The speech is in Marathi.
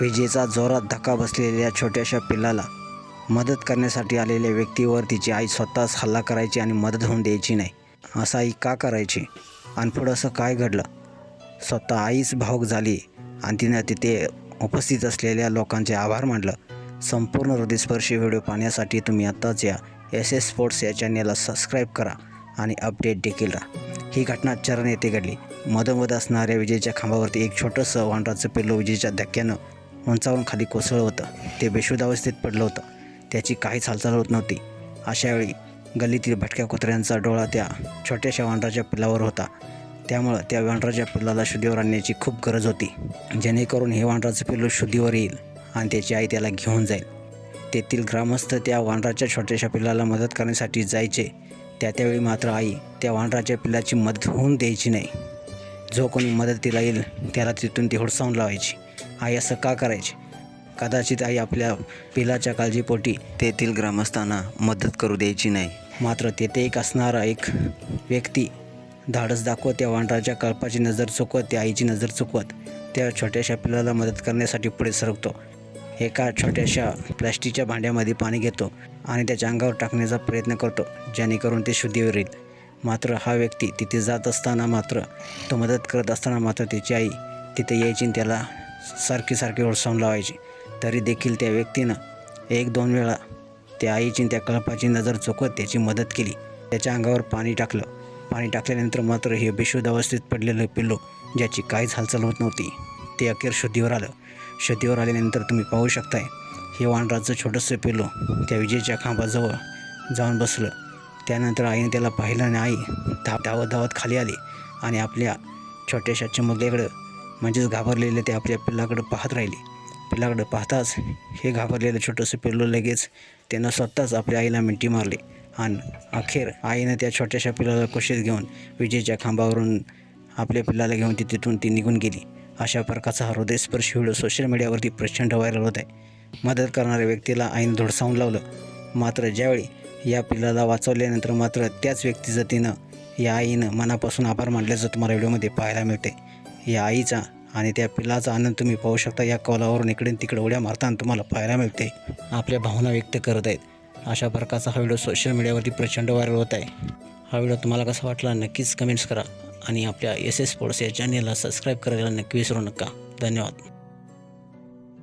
विजेचा जोरात धक्का बसलेल्या छोट्याशा पिल्लाला मदत करण्यासाठी आलेल्या व्यक्तीवर तिची आई स्वतःच हल्ला करायची आणि मदत होऊन द्यायची नाही. असं आई का करायची? आणि पुढं असं काय घडलं? स्वतः आईच भावूक झाली आणि तिनं तिथे उपस्थित असलेल्या लोकांचे आभार मानलं. संपूर्ण हृदयस्पर्शी व्हिडिओ पाहण्यासाठी तुम्ही आत्ताच या एस एस स्पोर्ट्स या चॅनेलला सबस्क्राईब करा आणि अपडेट देखील राहा. ही घटना चरण येथे घडली. मधोमध असणाऱ्या विजेच्या खांबावरती एक छोटंसं वांडराचं पिल्लू विजेच्या धक्क्यानं उंचावरून खाली कोसळलं होतं. ते बेशुद्ध अवस्थेत पडलं होतं. त्याची काहीच हालचाल होत नव्हती. अशावेळी गल्लीतील भटक्या कुत्र्यांचा डोळा त्या छोट्याशा वानराच्या पिल्लावर होता. त्यामुळं त्या वांडराच्या पिल्लाला शुद्धीवर आणण्याची खूप गरज होती. जेणेकरून हे वांडराचं पिल्लू शुद्धीवर येईल आणि त्याची आई त्याला घेऊन जाईल. तेथील ग्रामस्थ त्या वांडराच्या छोट्याशा पिल्लाला मदत करण्यासाठी जायचे. त्या त्यावेळी मात्र आई त्या वांडराच्या पिल्लाची मदत होऊन द्यायची नाही. जो कोणी मदतीला येईल त्याला तिथून ती हुडसावून लावायची. आई असं का करायची? कदाचित आई आपल्या पिलाच्या काळजीपोटी तेथील ग्रामस्थांना मदत करू द्यायची नाही. मात्र तेथे एक असणारा एक व्यक्ती धाडस दाखवत त्या वांडराच्या कल्पाची नजर चुकवत त्या आईची नजर चुकवत त्या छोट्याशा पिलाला मदत करण्यासाठी पुढे सरकतो. एका छोट्याशा प्लॅस्टिकच्या भांड्यामध्ये पाणी घेतो आणि त्याच्या अंगावर टाकण्याचा प्रयत्न करतो जेणेकरून ते शुद्धीवर येईल मात्र हा व्यक्ती तिथे जात असताना मात्र तो मदत करत असताना मात्र त्याची आई तिथे यायची आणि त्याला सारखी सारखी ओळसावून लावायची. तरी देखील त्या व्यक्तीनं एक दोन वेळा त्या आईची त्या कळपाची नजर चुकवत त्याची मदत केली. त्याच्या अंगावर पाणी टाकलं. पाणी टाकल्यानंतर मात्र हे बेशुद्ध अवस्थेत पडलेलं पिल्लू ज्याची काहीच हालचाल होत नव्हती ते अखेर शुद्धीवर आलं. शुद्धीवर आल्यानंतर तुम्ही पाहू शकताय हे वानराचं छोटंसं पिल्लू त्या विजेच्या खांबाजवळ जाऊन बसलं. त्यानंतर आईने त्याला पाहिलं आणि आई धाव धावत धावत खाली आली आणि आपल्या छोट्याशा चिमुकल्याकडं म्हणजेच घाबरलेले ते आपल्या पिल्लाकडं पाहत राहिली. पिल्लाकडं पाहताच हे घाबरलेलं छोटंसं पिल्लू लगेच त्यानं स्वतःच आपल्या आईला मिंटी मारली आणि अखेर आईनं त्या छोट्याशा पिल्लाला कुशीत घेऊन विजेच्या खांबावरून आपल्या पिल्लाला घेऊन ती तिथून ती निघून गेली. अशा प्रकारचा हा हृदयस्पर्शी व्हिडिओ सोशल मीडियावरती प्रचंड व्हायरल होत आहे. मदत करणाऱ्या व्यक्तीला आईनं धुडसावून लावलं. मात्र ज्यावेळी या पिल्लाला वाचवल्यानंतर मात्र त्याच व्यक्तीचं तिनं या आईनं मनापासून आभार मानल्याचं तुम्हाला व्हिडिओमध्ये पाहायला मिळते या आईचा आणि त्या पिल्लाचा आनंद तुम्ही पाहू शकता. या कॉलावरून इकडे तिकडे उड्या मारताना तुम्हाला पाहायला मिळते. आपल्या भावना व्यक्त करत आहेत. अशा प्रकारचा हा व्हिडिओ सोशल मीडियावरती प्रचंड व्हायरल होत आहे. हा व्हिडिओ तुम्हाला कसा वाटला नक्कीच कमेंट्स करा. आणि आपल्या एस एस स्पोर्ट्स या चॅनेलला सबस्क्राईब करायला नक्की विसरू नका. धन्यवाद.